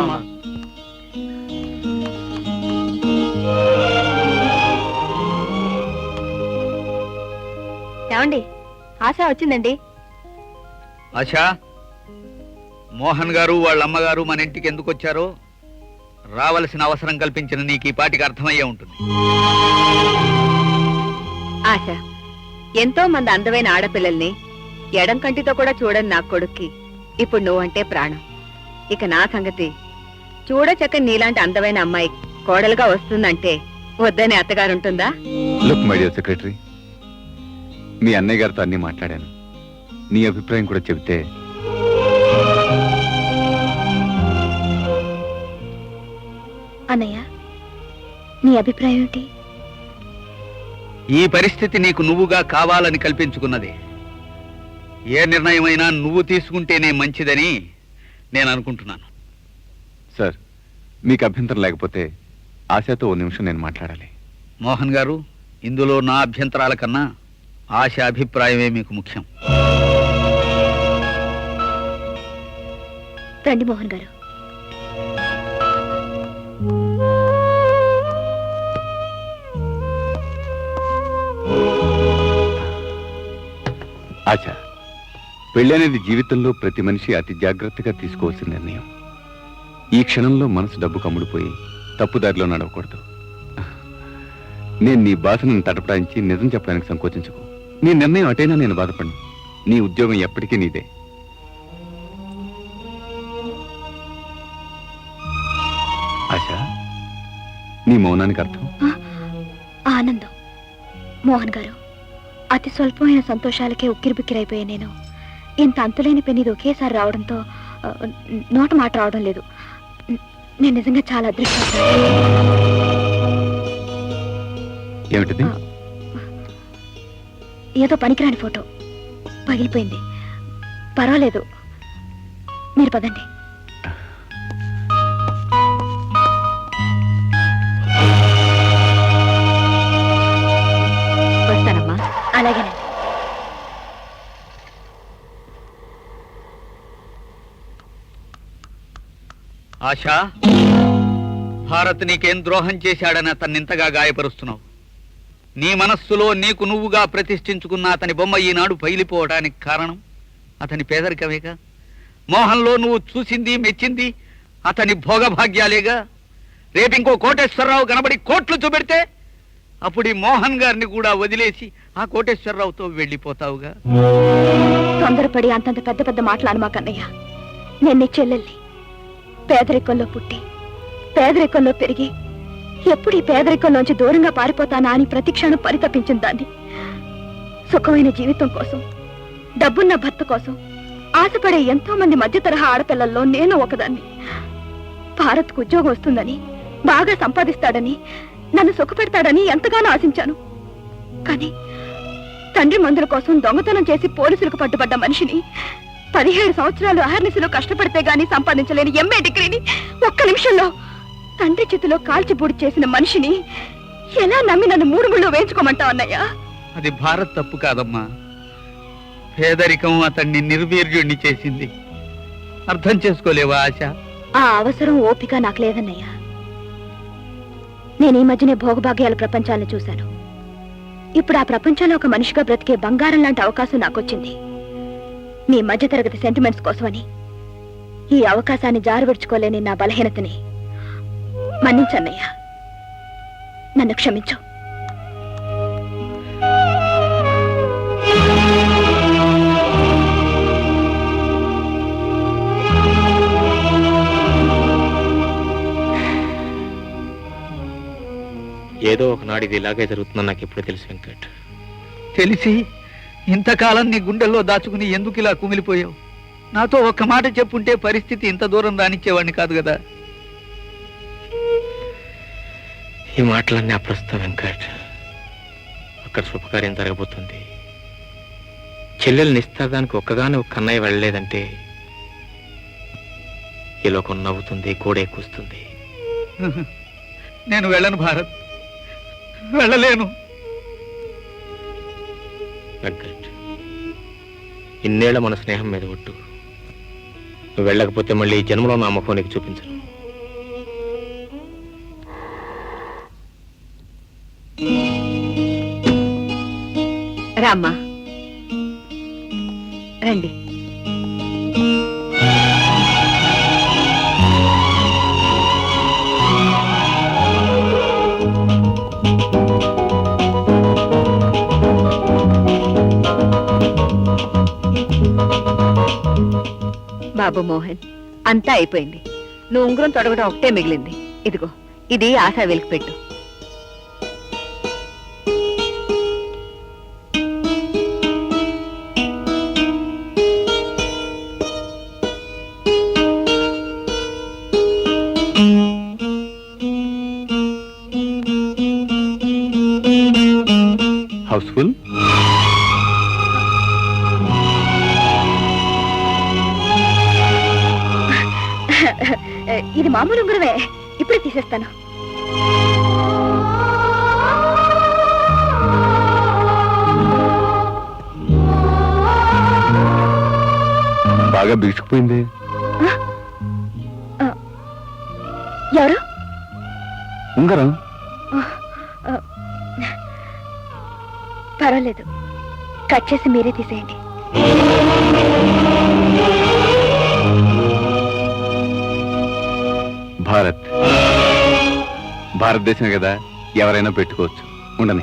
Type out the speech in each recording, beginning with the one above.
అమ్మా ఏమండి? ఆశ వచ్చిందండి. ఆశా మోహన్ గారు వాళ్ళ అమ్మగారు మన ఇంటికి ఎందుకు వచ్చారో రావలసిన అవసరం కల్పించిన నీకు ఈ పాటికి అర్థమయ్యే ఉంటుంది. ఆశ ఎంతో మంది అందమైన ఆడపిల్లల్ని ఎడం కంటితో కూడా చూడని నా కొడుక్కి ఇప్పుడు నువ్వంటే ప్రాణం. ఇక నా సంగతి చూడచక్కని నీలాంటి అందమైన అమ్మాయి కోడలుగా వస్తుందంటే వద్దని అత్తగారుంటుందా లుక్ మై డియర్ సెక్రటరీ మీ అన్నయ్య గారితో అన్ని మాట్లాడాను. నీ అభిప్రాయం కూడా చెబితే. అన్నయ్య నీ అభిప్రాయం ఏంటి ఈ పరిస్థితి నీకు నువ్వుగా కావాలని కల్పించుకున్నది. ఏ నిర్ణయమైనా నువ్వు తీసుకుంటేనే మంచిదని నేను అనుకుంటున్నాను. సార్ మీకు అభ్యంతరం లేకపోతే ఆశతో ఓ నిమిషం నేను మాట్లాడాలి. మోహన్ గారు ఇందులో నా అభ్యంతరాల కన్నా ఆశ అభిప్రాయమే మీకు ముఖ్యం. రండి మోహన్ గారు. ఆశ పెళ్ళి అనేది జీవితంలో ప్రతి మనిషి అతి జాగ్రత్తగా తీసుకోవాల్సిన నిర్ణయం. ఈ క్షణంలో మనసు డబ్బు కమ్ముడిపోయి తప్పుదారిలో నడవకూడదు. నేను నీ బాధను తటపడానికి నిజం చెప్పడానికి సంకోచించకు. నీ నిర్ణయం అటైనా నేను బాధపడి నీ ఉద్యోగం ఎప్పటికీ నీదే. ఆశ నీ మౌనానికి అర్థం? ఆనందం. మోహన్ గారు అతి స్వల్పమైన సంతోషాలకే ఉక్కిరిబిక్కిరైపోయా నేను. ఇంత అంతులేని పెన్నిది ఒకేసారి రావడంతో నోట మాట రావడం లేదు. నేను నిజంగా చాలా అదృష్టం ఏమిటిది? ఏదో పనికిరాని ఫోటో. పగిలిపోయింది. పర్వాలేదు. మీరు పదండి. ఆశా భారత్ నీకేం ద్రోహం చేశాడని అతన్ని ఇంతగా గాయపరుస్తున్నావు. నీ మనస్సులో నీకు నువ్వుగా ప్రతిష్ఠించుకున్న అతని బొమ్మ ఈనాడు పగిలిపోవడానికి కారణం అతని పేదరికమేగా? మోహన్లో నువ్వు చూసింది మెచ్చింది అతని భోగభాగ్యాలేగా? రేపింకో కోటేశ్వరరావు కనబడి కోట్లు చూపెడితే అప్పుడు ఈ మోహన్ గారిని కూడా వదిలేసి ఆ కోటేశ్వరరావుతో వెళ్ళిపోతావుగా? తొందరపడి అంతంత పెద్ద పెద్ద మాటలు అనమాకన్నయ్య. నేను నీ చెల్లెల్ని పేదరికంలో పుట్టి పేదరికంలో పెరిగి ఎప్పుడు ఈ పేదరికంలోంచి దూరంగా పారిపోతానా అని ప్రతిక్షణం పరితపించిన దాన్ని. సుఖమైన జీవితం కోసం డబ్బున్న భర్త కోసం ఆశపడే ఎంతో మంది మధ్య తరహా ఆడపిల్లల్లో నేను ఒకదాన్ని. భారత్కు ఉద్యోగం వస్తుందని బాగా సంపాదిస్తాడని నన్ను సుఖపెడతాడని ఎంతగానో ఆశించాను. కానీ తండ్రి మందుల కోసం దొంగతనం చేసి పోలీసులకు పట్టుబడ్డ మనిషిని పదిహేడు సంవత్సరాలు అహర్నిశలో కష్టపడితే గాని సంపాదించలేని ఎంఏ డిగ్రీని ఒక్క నిమిషంలో తండ్రి చేతిలో కాల్చి బూడి చేసిన మనిషిని ఎలా నమ్మి నన్ను మూడు ముళ్ళు వేయించుకోమంటావు అన్నయ్యా? అది భారత్ తప్పు కాదమ్మా. పేదరికం అతన్ని నిర్వీర్యుణ్ణి చేసింది. అర్థం చేసుకోలేవా ఆశ? ఆ అవసరం ఓపిక నాకు లేదన్నయ్యా. నేను ఈ మధ్యనే భోగభాగ్యాల ప్రపంచాలను చూశాను. ఇప్పుడు ఆ ప్రపంచంలో ఒక మనిషిగా బ్రతికే బంగారం లాంటి అవకాశం నాకొచ్చింది. మీ మధ్యతరగతి సెంటిమెంట్స్ కోసమని. ఈ అవకాశాన్ని జారువిడుచుకోలేని నా బలహీనతని మన్నించన్నయ్యా. నన్ను క్షమించు. ఏదో ఒకనాడు ఇది ఇలాగే జరుగుతుందని నాకు ఎప్పుడు తెలుసు వెంకట్. తెలిసి ఇంతకాలం నీ గుండెల్లో దాచుకుని ఎందుకు ఇలా కుమిలిపోయావు? నాతో ఒక్క మాట చెప్పుంటే పరిస్థితి ఇంత దూరం రానిచ్చేవాడిని కాదు కదా. ఈ మాటలన్నీ అప్రస్తుతం వెంకట్. అక్కడ శుభకార్యం జరగబోతుంది. చెల్లెలు నిస్తాదానికి ఒక్కగానే ఒక్క అన్నయ్య వెళ్ళలేదంటే ఈ లోకం నవ్వుతుంది గోడే కూస్తుంది. నేను వెళ్ళను భారత్. వెళ్ళలేను. తగ్గట్టు ఇన్నేళ్ళ మన స్నేహం మీద ఒట్టు. నువ్వు వెళ్ళకపోతే మళ్ళీ ఈ జన్మలో నా ముఖం నీకు చూపించను. రామ్మా. రండి. బాబు మోహన్ అంతా అయిపోయింది. నువ్వు ఉంగరం తొడగడం ఒకటే మిగిలింది. ఇదిగో ఇది ఆశా వెలికి పెట్టు. హౌస్ఫుల్? ఇది మామూలు ఉంగరమే. ఇప్పుడే తీసేస్తాను. బాగా బిగుసుకుపోయింది ఎవరు? ఉంగరం. పర్వాలేదు. కట్ చేసి మీరే తీసేయండి. భారత్. భారతదేశం కదా ఎవరైనా పెట్టుకోవచ్చు. ఉండని.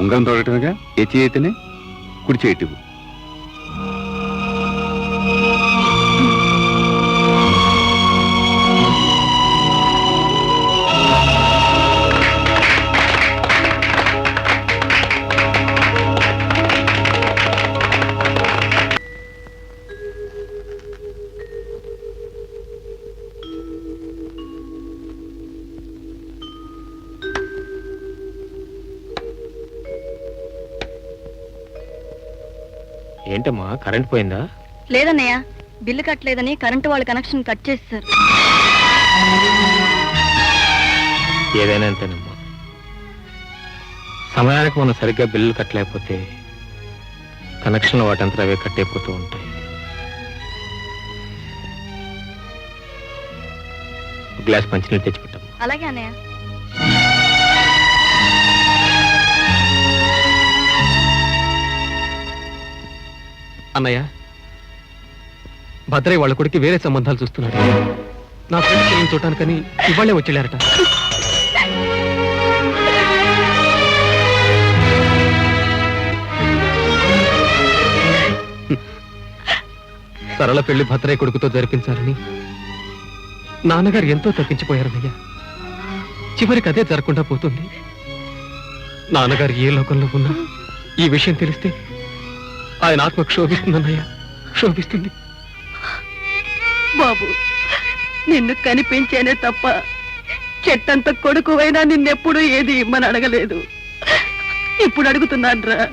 ఉంగరం తోడటమేగా? ఏ చేయి అయితేనే కుడి కరెంట్ పోయిందా? లేదన్నయ్య బిల్లు కట్టలేదని కరెంటు వాళ్ళ కనెక్షన్ కట్ చేస్తారు ఏదైనా అంతేనమ్మా. సమయానికి మనం సరిగ్గా బిల్లులు కట్టలేకపోతే కనెక్షన్లు వాటంతా అవే కట్టయిపోతూ ఉంటాయి. గ్లాస్ మంచినీళ్ళు తెచ్చిపెట్టమ్మా. అలాగే అన్నయ్య. అన్నయ్య భద్రయ్య వాళ్ళ కొడుకు వేరే సంబంధాలు చూస్తున్నాడు నా ఫ్రెండ్స్ నేను చూడటానికని ఇవాళ్ళే వచ్చేళ్ళారట. సరళ పెళ్ళి భద్రయ్య కొడుకుతో జరిపించాలని నాన్నగారు ఎంతో తగ్గించిపోయారనయ్యా చివరికి అదే జరగకుండా పోతుంది. నాన్నగారు ఏ లోకంలో ఉన్నా ఈ విషయం తెలిస్తే ఆయన ఆత్మ క్షోభిస్తుందన్నయ్య. క్షోభిస్తుంది. బాబు నిన్ను కనిపించేనే తప్ప చెట్టంత కొడుకువైనా నిన్నెప్పుడు ఏది ఇమ్మని అడగలేదు. ఇప్పుడు అడుగుతున్నాన్రా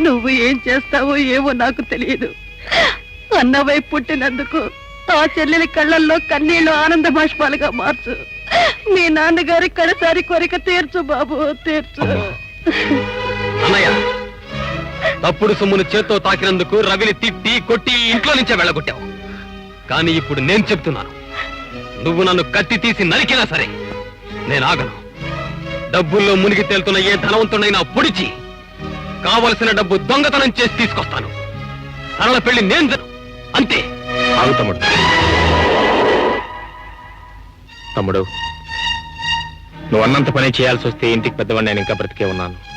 నువ్వు ఏం చేస్తావో ఏవో నాకు తెలియదు. అన్నవై పుట్టినందుకు ఆ చెల్లెలి కళ్ళల్లో కన్నీళ్ళు ఆనంద బాష్పాలుగా మార్చు. మీ నాన్నగారి కడసారి కోరిక తీర్చు బాబు తీర్చు. తప్పుడు సొమ్మును చేత్తో తాకినందుకు రవిని తిట్టి కొట్టి ఇంట్లో నుంచే వెళ్ళగొట్టావు. కానీ ఇప్పుడు నేను చెప్తున్నాను. నువ్వు నన్ను కత్తి తీసి నరికినా సరే నేను ఆగను. డబ్బుల్లో మునిగి తేలుతున్న ఏ ధనవంతుడైనా పొడిచి కావలసిన డబ్బు దొంగతనం చేసి తీసుకొస్తాను. సరళ పెళ్ళి నేను అంతే. ఆగు తమ్ముడు. తమ్ముడు నువ్వు అన్నంత పని చేయాల్సి వస్తే ఇంటికి పెద్దవాడిని నేను ఇంకా బ్రతికే ఉన్నాను.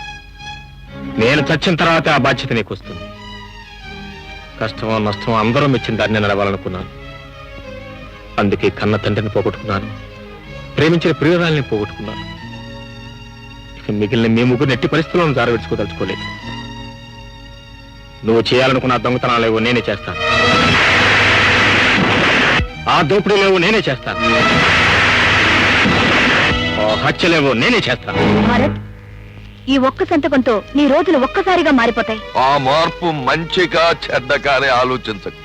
నేను చచ్చిన తర్వాత ఆ బాధ్యత నీకు వస్తుంది. కష్టమో నష్టమో అందరూ మెచ్చిన దాన్ని నడవాలనుకున్నాను. అందుకే కన్న తండ్రిని పోగొట్టుకున్నాను. ప్రేమించిన ప్రియురాల్ని పోగొట్టుకున్నాను. ఇక మిగిలిన మీ ముగ్గురు నెట్టి పరిస్థితులను జారవిడ్చుకోదలుచుకోలేదు. నువ్వు చేయాలనుకున్న దొంగతనాలేవో నేనే చేస్తాను. ఆ దోపిడీలేవో నేనే చేస్తాను. ఆ హత్యలేవో నేనే చేస్తాను. ఈ ఒక్క సంతకంతో నీ రోజులు ఒక్కసారిగా మారిపోతాయి. ఆ మార్పు మంచిగా చెడ్డగానే ఆలోచించకు.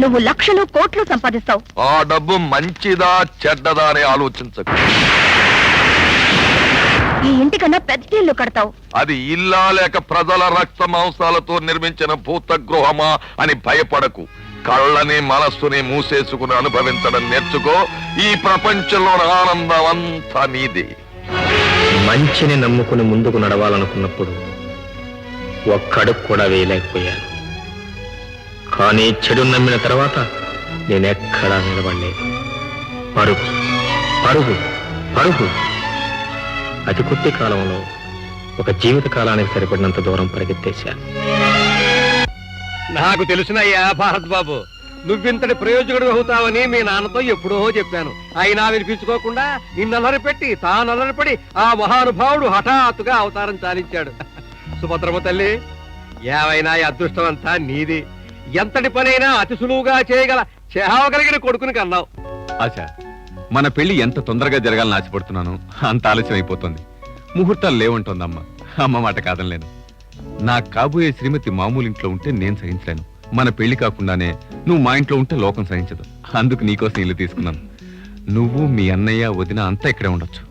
నువ్వు లక్షలు కోట్లు సంపాదిస్తావు. ఆ డబ్బు మంచిదా చెడ్డదా అని ఆలోచించకు. ఈ ఇంటికన్నా పెద్ద ఇల్లు కడతావు. అది ఇల్లా లేక ప్రజల రక్త మాంసాలతో నిర్మించిన భూతగృహమా అని భయపడకు. కళ్ళని మనస్సుని మూసేసుకుని అనుభవించడం నేర్చుకో. ఈ ప్రపంచంలో ఆనందం అంతా నీదే. మంచిని నమ్ముకుని ముందుకు నడవాలనుకున్నప్పుడు ఒక్కడుగు కూడా వేయలేకపోయాను. కానీ చెడు నమ్మిన తర్వాత నేనెక్కడా నిలబడలేదు. పరుగు పరుగు పరుగు. అతి కొద్ది కాలంలో ఒక జీవిత కాలానికి సరిపడినంత దూరం పరిగెత్తేశాను. నాకు తెలుసునయ్యా భారత్ బాబు. నువ్వింతటి ప్రయోజకుడు అవుతావని మీ నాన్నతో ఎప్పుడో చెప్పాను. అయినా వినిపించుకోకుండా నిన్నలరి పెట్టి తానల్లరి పడి ఆ మహానుభావుడు హఠాత్తుగా అవతారం చాలించాడు. సుభద్రమ తల్లి ఏవైనా అదృష్టం అంతా నీది. ఎంతటి పనైనా అతి సులువుగా చేయగల చేహావగలిగిన కొడుకుని కన్నావు. ఆశ మన పెళ్ళి ఎంత తొందరగా జరగాలని ఆశపడుతున్నాను అంత ఆలస్యం అయిపోతుంది ముహూర్తాలు లేవంటోందమ్మ. అమ్మ మాట కాదనలేను. నా కాబోయే శ్రీమతి మామూలు ఇంట్లో ఉంటే నేను సహించలేను. మన పెళ్ళి కాకుండానే నువ్వు మా ఇంట్లో ఉంటే లోకం సహించదు. అందుకు నీకోసం ఇల్లు తీసుకున్నాను. నువ్వు మీ అన్నయ్య వదిన అంతా ఇక్కడే ఉండొచ్చు.